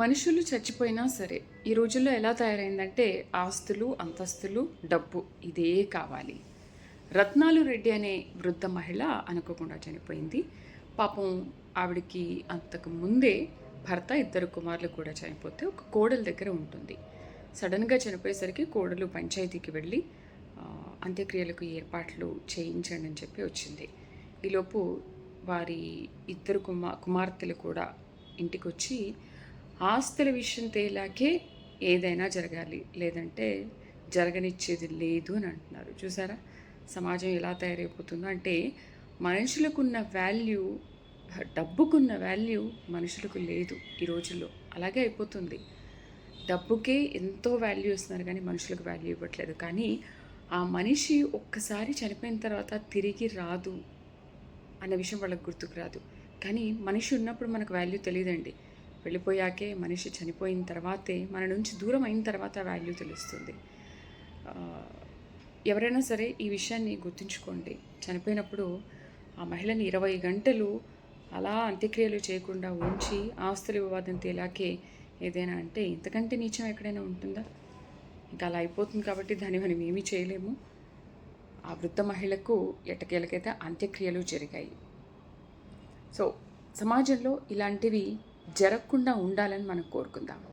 మనుషులు చచ్చిపోయినా సరే ఈ రోజుల్లో ఎలా తయారైందంటే ఆస్తులు అంతస్తులు డబ్బు ఇదే కావాలి. రత్నాలు రెడ్డి అనే వృద్ధ మహిళ అనుకోకుండా చనిపోయింది. పాపం ఆవిడకి అంతకు ముందే భర్త ఇద్దరు కుమారులు కూడా చనిపోతే ఒక కోడల దగ్గర ఉంటుంది. సడన్గా చనిపోయేసరికి కోడలు పంచాయతీకి వెళ్ళి అంత్యక్రియలకు ఏర్పాట్లు చేయించండి అని చెప్పి వచ్చింది. ఈలోపు వారి ఇద్దరు కుమా కుమార్తెలు కూడా ఇంటికి వచ్చి ఆస్తుల విషయం తేలాకే ఏదైనా జరగాలి. లేదంటే జరగనిచ్చేది లేదు అని అంటున్నారు. చూసారా? సమాజం ఎలా తయారైపోతుందో. అంటే మనుషులకున్న వాల్యూ డబ్బుకున్న వాల్యూ మనుషులకు లేదు ఈ రోజుల్లో. అలాగే అయిపోతుంది. డబ్బుకే ఎంతో వాల్యూ ఇస్తున్నారు కానీ మనుషులకు వాల్యూ ఇవ్వట్లేదు. కానీ ఆ మనిషి ఒక్కసారి చనిపోయిన తర్వాత తిరిగి రాదు అన్న విషయం వాళ్ళకి గుర్తుకు రాదు. కానీ మనిషి ఉన్నప్పుడు మనకు వాల్యూ తెలియదండి. వెళ్ళిపోయాకే మనిషి చనిపోయిన తర్వాతే మన నుంచి దూరం అయిన తర్వాత వాల్యూ తెలుస్తుంది. ఎవరైనా సరే ఈ విషయాన్ని గుర్తుంచుకోండి. చనిపోయినప్పుడు ఆ మహిళని ఇరవై గంటలు అలా అంత్యక్రియలు చేయకుండా ఉంచి ఆస్తుల వివాదం తేలాకే ఏదైనా అంటే ఇంతకంటే నీచం ఎక్కడైనా ఉంటుందా? ఇంకా అలా అయిపోతుంది కాబట్టి దాన్ని మనం ఏమీ చేయలేము. ఆ వృద్ధ మహిళకు ఎట్టకేలకైతే అంత్యక్రియలు జరిగాయి. సో సమాజంలో ఇలాంటివి జరగకుండా ఉండాలని మనం కోరుకుందాం.